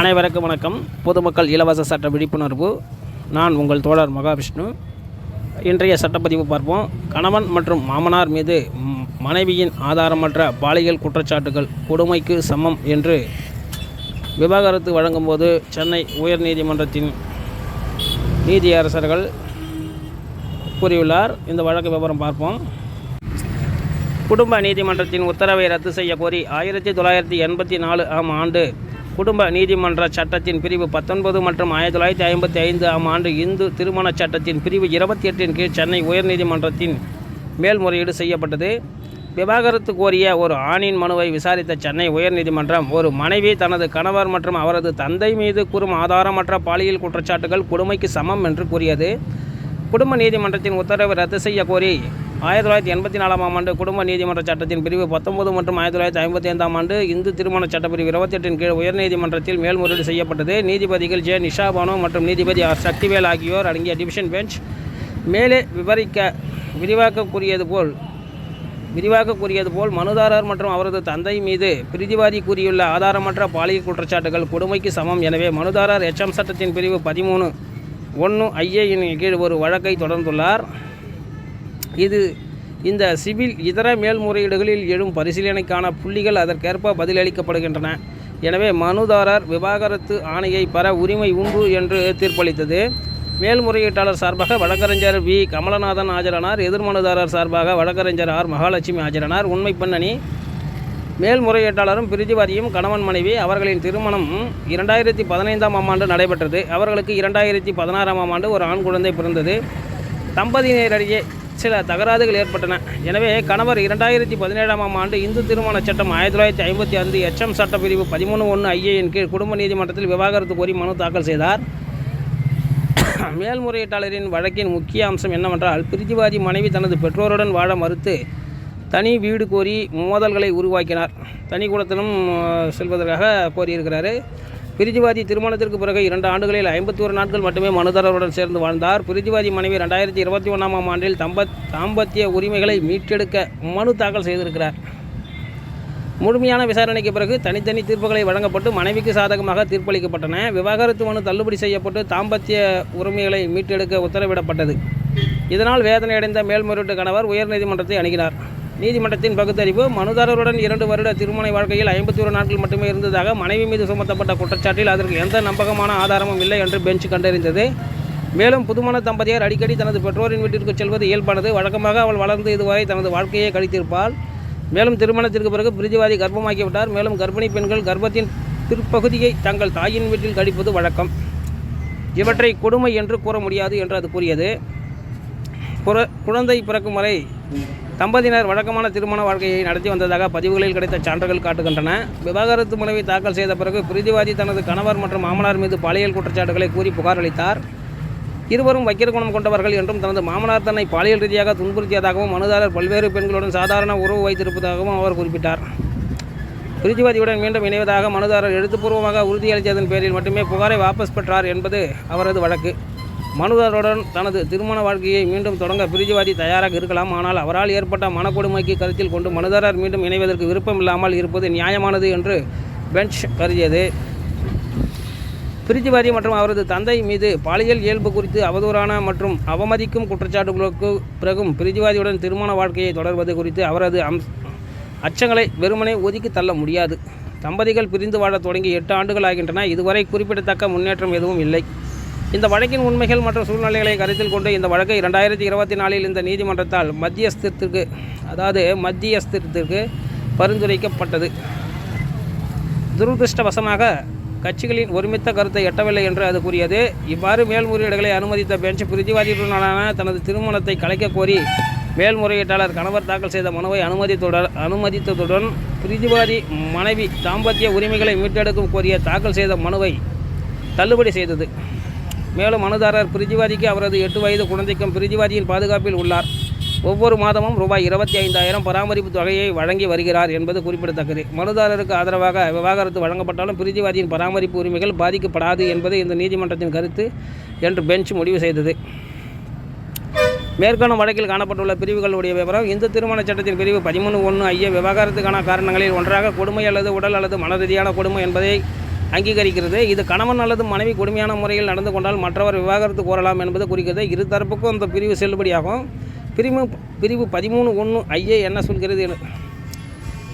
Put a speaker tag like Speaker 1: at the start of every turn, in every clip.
Speaker 1: அனைவருக்கும் வணக்கம். பொதுமக்கள் இலவச சட்ட விழிப்புணர்வு. நான் உங்கள் தோழர் மகாவிஷ்ணு. இன்றைய சட்டப்பதிவு பார்ப்போம். கணவன் மற்றும் மாமனார் மீது மனைவியின் ஆதாரமற்ற பாலியல் குற்றச்சாட்டுகள் கொடுமைக்கு சமம் என்று விவாகரத்து வழங்கும்போது சென்னை உயர்நீதிமன்றத்தின் நீதியரசர்கள் கூறியுள்ளார். இந்த வழக்கு விவரம் பார்ப்போம். குடும்ப நீதிமன்றத்தின் உத்தரவை ரத்து செய்ய கோரி ஆயிரத்தி தொள்ளாயிரத்தி எண்பத்தி நாலு ஆம் ஆண்டு குடும்ப நீதிமன்ற சட்டத்தின் பிரிவு பத்தொன்பது மற்றும் ஆயிரத்தி தொள்ளாயிரத்தி ஐம்பத்தி ஐந்து ஆம் ஆண்டு இந்து திருமணச் சட்டத்தின் பிரிவு இருபத்தி எட்டின் கீழ் சென்னை உயர்நீதிமன்றத்தின் மேல்முறையீடு செய்யப்பட்டது. விவாகரத்து கோரிய ஒரு ஆணின் மனுவை விசாரித்த சென்னை உயர்நீதிமன்றம் ஒரு மனைவி தனது கணவர் மற்றும் அவரது தந்தை மீது கூறும் ஆதாரமற்ற பாலியல் குற்றச்சாட்டுகள் கொடுமைக்கு சமம் என்று கூறியது. குடும்ப நீதிமன்றத்தின் உத்தரவை ரத்து செய்ய கோரி ஆயிரத்தி தொள்ளாயிரத்தி எண்பத்தி நாலாம் ஆண்டு குடும்ப நீதிமன்ற சட்டத்தின் பிரிவு பத்தொன்பது மற்றும் ஆயிரத்தி தொள்ளாயிரத்தி ஐம்பத்தி ஐந்தாம் ஆண்டு இந்து திருமண சட்டப்பிரிவு இருபத்தெட்டின் கீழ் உயர்நீதிமன்றத்தில் மேல்முறையீடு செய்யப்பட்டது. நீதிபதிகள் ஜே. நிஷாபானோ மற்றும் நீதிபதி ஆர். சக்திவேல் ஆகியோர் அடங்கிய டிவிஷன் பெஞ்ச் மேலே விவரிக்க விரிவாக்கக்கூடியது போல் விரிவாக கூறியது போல் மனுதாரர் மற்றும் அவரது தந்தை மீது பிரிதிவாதி கூறியுள்ள ஆதாரமற்ற பாலியல் குற்றச்சாட்டுகள் கொடுமைக்கு சமம். எனவே மனுதாரர் எச்எம் சட்டத்தின் பிரிவு பதிமூணு ஒன்று ஐஏயின் கீழ் ஒரு வழக்கை தொடர்ந்துள்ளார். இது இந்த சிவில் இதர மேல்முறையீடுகளில் எழும் பரிசீலனைக்கான புள்ளிகள் அதற்கேற்ப பதிலளிக்கப்படுகின்றன. எனவே மனுதாரர் விவாகரத்து ஆணையை பெற உரிமை உண்டு என்று தீர்ப்பளித்தது. மேல்முறையீட்டாளர் சார்பாக வழக்கறிஞர் வி. கமலநாதன் ஆஜரானார். எதிர்மனுதாரர் சார்பாக வழக்கறிஞர் ஆர். மகாலட்சுமி ஆஜரானார். உண்மை பின்னணி மேல்முறையீட்டாளரும் பிரிதிவாதியும் கணவன் மனைவி அவர்களின் திருமணம் இரண்டாயிரத்தி பதினைந்தாம் ஆம் ஆண்டு நடைபெற்றது. அவர்களுக்கு இரண்டாயிரத்தி பதினாறாம் ஆண்டு ஒரு ஆண் குழந்தை பிறந்தது. தம்பதியினரிடையே சில தகராறுகள் ஏற்பட்டன. எனவே கணவர் இரண்டாயிரத்தி பதினேழாம் ஆம் ஆண்டு இந்து திருமண சட்டம் ஆயிரத்தி தொள்ளாயிரத்தி ஐம்பத்தி ஐந்து எச்எம் சட்டப்பிரிவு பதிமூணு ஒன்று ஐஏயின் கீழ் குடும்ப நீதிமன்றத்தில் விவாகரத்து கோரி மனு தாக்கல் செய்தார். மேல்முறையீட்டாளரின் வழக்கின் முக்கிய அம்சம் என்னவென்றால் பிரிதிவாதி மனைவி தனது பெற்றோருடன் வாழ மறுத்து தனி வீடு கோரி மோதல்களை உருவாக்கினார். தனி கூடத்திலும் செல்வதற்காக கோரியிருக்கிறாரு. பிரிஜுவாதி திருமணத்திற்கு பிறகு இரண்டு ஆண்டுகளில் ஐம்பத்தி ஒரு நாட்கள் மட்டுமே மனுதாரருடன் சேர்ந்து வாழ்ந்தார். பிரிதிவாதி மனைவி ரெண்டாயிரத்தி இருபத்தி ஒன்றாம் ஆண்டில் தம்ப தாம்பத்திய உரிமைகளை மீட்டெடுக்க மனு தாக்கல் செய்திருக்கிறார். முழுமையான விசாரணைக்கு பிறகு தனித்தனி தீர்ப்புகளை வழங்கப்பட்டு மனைவிக்கு சாதகமாக தீர்ப்பளிக்கப்பட்டன. விவாகரத்து மனு தள்ளுபடி செய்யப்பட்டு தாம்பத்திய உரிமைகளை மீட்டெடுக்க உத்தரவிடப்பட்டது. இதனால் வேதனையடைந்த மேல்முறையீட்டு கணவர் உயர்நீதிமன்றத்தை அணுகினார். நீதிமன்றத்தின் பகுத்தறிவு மனுதாரருடன் இரண்டு வருட திருமண வாழ்க்கையில் ஐம்பத்தி ஒரு நாட்கள் மட்டுமே இருந்ததாக மனைவி மீது சுமத்தப்பட்ட குற்றச்சாட்டில் அதற்கு எந்த நம்பகமான ஆதாரமும் இல்லை என்று பெஞ்ச் கண்டறிந்தது. மேலும் புதுமண தம்பதியர் அடிக்கடி தனது பெற்றோரின் வீட்டிற்கு செல்வது இயல்பானது. வழக்கமாக அவள் வளர்ந்து இதுவரை தனது வாழ்க்கையை கழித்திருப்பாள். மேலும் திருமணத்திற்கு பிறகு பிரிதிவாதி கர்ப்பமாக்கிவிட்டார். மேலும் கர்ப்பிணி பெண்கள் கர்ப்பத்தின் பிற்பகுதியை தங்கள் தாயின் வீட்டில் கழிப்பது வழக்கம். இவற்றை கொடுமை என்று கூற முடியாது என்று அது கூறியது. புற- குழந்தை பிறக்கும் வரை தம்பதியினர் வழக்கமான திருமண வாழ்க்கையை நடத்தி வந்ததாக பதிவுகளில் கிடைத்த சான்றுகள் காட்டுகின்றன. விவாகரத்து மனுவை தாக்கல் செய்த பிறகு பிரிதிவாதி தனது கணவர் மற்றும் மாமனார் மீது பாலியல் குற்றச்சாட்டுகளை கூறி புகார் அளித்தார். இருவரும் வக்கிரகுணம் கொண்டவர்கள் என்றும் தனது மாமனார் தன்னை பாலியல் ரீதியாக துன்புறுத்தியதாகவும் மனுதாரர் பல்வேறு பெண்களுடன் சாதாரண உறவு வைத்திருப்பதாகவும் அவர் குறிப்பிட்டார். பிரிதிவாதியுடன் மீண்டும் இணைவதாக மனுதாரர் எழுத்துப்பூர்வமாக உறுதியளித்ததன் பேரில் மட்டுமே புகாரை வாபஸ் பெற்றார் என்பது அவரது வழக்கு. மனுதாரருடன் தனது திருமண வாழ்க்கையை மீண்டும் தொடங்க பிரிஜுவாதி தயாராக இருக்கலாம். ஆனால் அவரால் ஏற்பட்ட மனக்கொடுமைக்கு கருத்தில் கொண்டு மனுதாரர் மீண்டும் இணைவதற்கு விருப்பமில்லாமல் இருப்பது நியாயமானது என்று பெஞ்ச் கருதியது. பிரிஜுவாதி மற்றும் அவரது தந்தை மீது பாலியல் இயல்பு குறித்து அவதூறான மற்றும் அவமதிக்கும் குற்றச்சாட்டுகளுக்கு பிறகும் பிரிஜுவாதியுடன் திருமண வாழ்க்கையை தொடர்வது குறித்து அவரது அம் அச்சங்களை வெறுமனே ஒதுக்கி தள்ள முடியாது. தம்பதிகள் பிரிந்து வாழத் தொடங்கி எட்டு ஆண்டுகள் ஆகின்றன. இதுவரை குறிப்பிடத்தக்க முன்னேற்றம் எதுவும் இல்லை. இந்த வழக்கின் உண்மைகள் மற்றும் சூழ்நிலைகளை கருத்தில் கொண்டு இந்த வழக்கை இரண்டாயிரத்தி இருபத்தி நாலில் இந்த நீதிமன்றத்தால் மத்தியஸ்திரத்திற்கு அதாவது மத்தியஸ்திரத்திற்கு பரிந்துரைக்கப்பட்டது. துரதிருஷ்டவசமாக கட்சிகளின் ஒருமித்த கருத்தை எட்டவில்லை என்று அது கூறியது. இவ்வாறு மேல்முறையீடுகளை அனுமதித்த பெஞ்ச் பிரிதிவாதிகளுடனான தனது திருமணத்தை கலைக்க கோரி மேல்முறையீட்டாளர் கணவர் தாக்கல் செய்த மனுவை அனுமதித்துடன் அனுமதித்ததுடன் பிரிதிவாதி மனைவி தாம்பத்திய உரிமைகளை மீட்டெடுக்கும் கோரிய தாக்கல் செய்த மனுவை தள்ளுபடி செய்தது. மேலும் மனுதாரர் பிரிதிவாதிக்கு அவரது எட்டு வயது குழந்தைக்கும் பிரிதிவாதியின் பாதுகாப்பில் உள்ளார். ஒவ்வொரு மாதமும் ரூபாய் இருபத்தி ஐந்தாயிரம் பராமரிப்பு தொகையை வழங்கி வருகிறார் என்பது குறிப்பிடத்தக்கது. மனுதாரருக்கு ஆதரவாக விவாகரத்து வழங்கப்பட்டாலும் பிரிதிவாதியின் பராமரிப்பு உரிமைகள் பாதிக்கப்படாது என்பது இந்த நீதிமன்றத்தின் கருத்து என்று பெஞ்ச் முடிவு செய்தது. மேற்கொண்ட வழக்கில் காணப்பட்டுள்ள பிரிவுகளுடைய விவரம் இந்து திருமண சட்டத்தின் பிரிவு பதிமூணு ஒன்று ஐய விவாகரத்துக்கான காரணங்களில் ஒன்றாக கொடுமை அல்லது உடல் அல்லது மன ரீதியான கொடுமை என்பதை அங்கீகரிக்கிறது. இது கணவன் அல்லது மனைவி கொடுமையான முறையில் நடந்து கொண்டால் மற்றவர் விவாகரத்து கோரலாம் என்பது குறிக்கிறது. இரு தரப்புக்கும் அந்த பிரிவு செல்லுபடியாகும். பிரிவு பிரிவு பதிமூணு ஒன்று ஐஏ என்ன சொல்கிறது?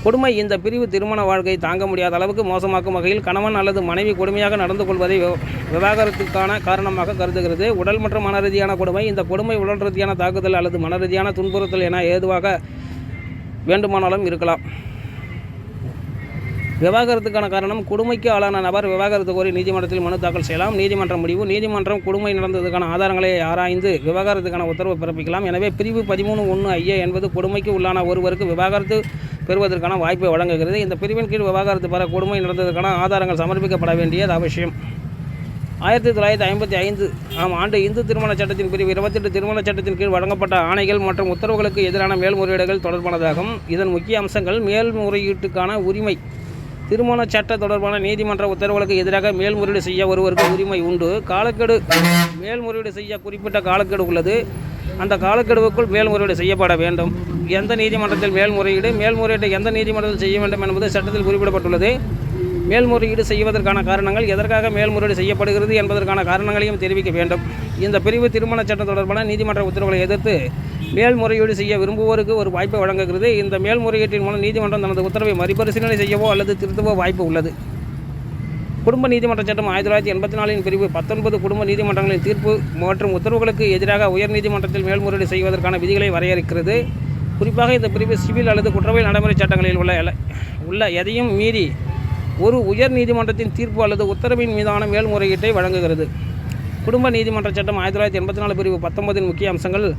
Speaker 1: கொடுமை இந்த பிரிவு திருமண வாழ்க்கையை தாங்க முடியாத அளவுக்கு மோசமாக்கும் வகையில் கணவன் அல்லது மனைவி கொடுமையாக நடந்து கொள்வதை விவாகரத்துக்கான காரணமாக கருதுகிறது. உடல் மற்றும் மன ரீதியான கொடுமை இந்த கொடுமை உடல் ரீதியான தாக்குதல் அல்லது மன ரீதியான துன்புறுத்தல் என ஏதுவாக வேண்டுமானாலும் இருக்கலாம். விவாகரத்துக்கான காரணம் கொடுமைக்கு ஆளான நபர் விவாகரத்து கோரி நீதிமன்றத்தில் மனு தாக்கல் செய்யலாம். நீதிமன்ற முடிவு. நீதிமன்றம் கொடுமை நடந்ததுக்கான ஆதாரங்களை ஆராய்ந்து விவாகரத்துக்கான உத்தரவு பிறப்பிக்கலாம். எனவே பிரிவு பதிமூணு ஒன்று ஐஏ என்பது கொடுமைக்கு உள்ளான ஒருவருக்கு விவாகரத்து பெறுவதற்கான வாய்ப்பை வழங்குகிறது. இந்த பிரிவின் கீழ் விவாகரத்து பெற கொடுமை நடந்ததற்கான ஆதாரங்கள் சமர்ப்பிக்கப்பட வேண்டியது அவசியம். ஆயிரத்தி தொள்ளாயிரத்தி ஐம்பத்தி ஐந்து ஆம் ஆண்டு இந்து திருமண சட்டத்தின் பிரிவு இருபத்தெட்டு திருமண சட்டத்தின் கீழ் வழங்கப்பட்ட ஆணைகள் மற்றும் உத்தரவுகளுக்கு எதிரான மேல்முறையீடுகள் தொடர்பானதாகும். இதன் முக்கிய அம்சங்கள் மேல்முறையீட்டுக்கான உரிமை திருமண சட்ட தொடர்பான நீதிமன்ற உத்தரவுகளுக்கு எதிராக மேல்முறையீடு செய்ய ஒருவருக்கு உரிமை உண்டு. காலக்கெடு மேல்முறையீடு செய்ய குறிப்பிட்ட காலக்கெடு உள்ளது. அந்த காலக்கெடுவுக்குள் மேல்முறையீடு செய்யப்பட வேண்டும். எந்த நீதிமன்றத்தில் மேல்முறையீடு மேல்முறையீட்டை எந்த நீதிமன்றத்தில் செய்ய வேண்டும் என்பது சட்டத்தில் குறிப்பிடப்பட்டுள்ளது. மேல்முறையீடு செய்வதற்கான காரணங்கள் எதற்காக மேல்முறையீடு செய்யப்படுகிறது என்பதற்கான காரணங்களையும் தெரிவிக்க வேண்டும். இந்த பிரிவு திருமண சட்டம் தொடர்பான நீதிமன்ற உத்தரவுகளை எதிர்த்து மேல்முறையீடு செய்ய விரும்புவோருக்கு ஒரு வாய்ப்பை வழங்குகிறது. இந்த மேல்முறையீட்டின் மூலம் நீதிமன்றம் தனது உத்தரவை மறுபரிசீலனை செய்யவோ அல்லது திருத்தவோ வாய்ப்பு உள்ளது. குடும்ப நீதிமன்ற சட்டம் ஆயிரத்தி தொள்ளாயிரத்தி எண்பத்தி நாலின் பிரிவு பத்தொன்பது குடும்ப நீதிமன்றங்களின் தீர்ப்பு மற்றும் உத்தரவுகளுக்கு எதிராக உயர்நீதிமன்றத்தில் மேல்முறையீடு செய்வதற்கான விதிகளை வரையறுக்கிறது. குறிப்பாக இந்த பிரிவு சிவில் அல்லது குற்றவியல் நடைமுறை சட்டங்களில் உள்ள உள்ள எதையும் மீறி ஒரு உயர் நீதிமன்றத்தின் தீர்ப்பு அல்லது உத்தரவின் மீதான மேல்முறையீட்டை வழங்குகிறது. குடும்ப நீதிமன்ற சட்டம் ஆயிரத்தி தொள்ளாயிரத்தி எண்பத்தி நாலு பிரிவு பத்தொன்பதின் முக்கிய அம்சங்கள்.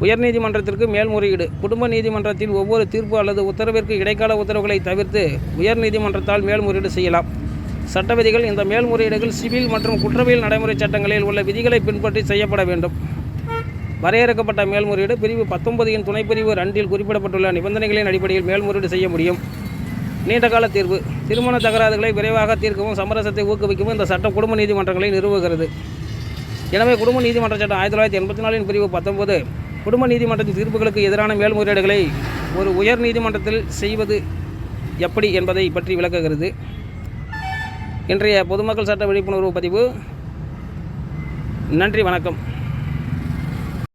Speaker 1: உயர்நீதிமன்றத்திற்கு மேல்முறையீடு. குடும்ப நீதிமன்றத்தின் ஒவ்வொரு தீர்ப்பு அல்லது உத்தரவிற்கு இடைக்கால உத்தரவுகளை தவிர்த்து உயர்நீதிமன்றத்தால் மேல்முறையீடு செய்யலாம். சட்ட விதிகள் இந்த மேல்முறையீடுகள் சிவில் மற்றும் குற்றவியல் நடைமுறை சட்டங்களில் உள்ள விதிகளை பின்பற்றி செய்யப்பட வேண்டும். வரையறுக்கப்பட்ட மேல்முறையீடு பிரிவு பத்தொன்பதின் துணைப்பிரிவு ரெண்டில் குறிப்பிடப்பட்டுள்ள நிபந்தனைகளின் அடிப்படையில் மேல்முறையீடு செய்ய முடியும். நீண்டகால தீர்வு. திருமண தகராறுகளை விரைவாக தீர்க்கவும் சமரசத்தை ஊக்குவிக்கவும் இந்த சட்டம் குடும்ப நீதிமன்றங்களை நிறுவுகிறது. எனவே குடும்ப நீதிமன்ற சட்டம் ஆயிரத்தி தொள்ளாயிரத்தி எண்பத்தி நாலின் பிரிவு பத்தொன்பது குடும்ப நீதிமன்றத்தின் தீர்ப்புகளுக்கு எதிரான மேல்முறையீடுகளை ஒரு உயர் நீதிமன்றத்தில் செய்வது எப்படி என்பதை பற்றி விளக்குகிறது. இன்றைய பொதுமக்கள் சட்ட விழிப்புணர்வு பதிவு. நன்றி வணக்கம்.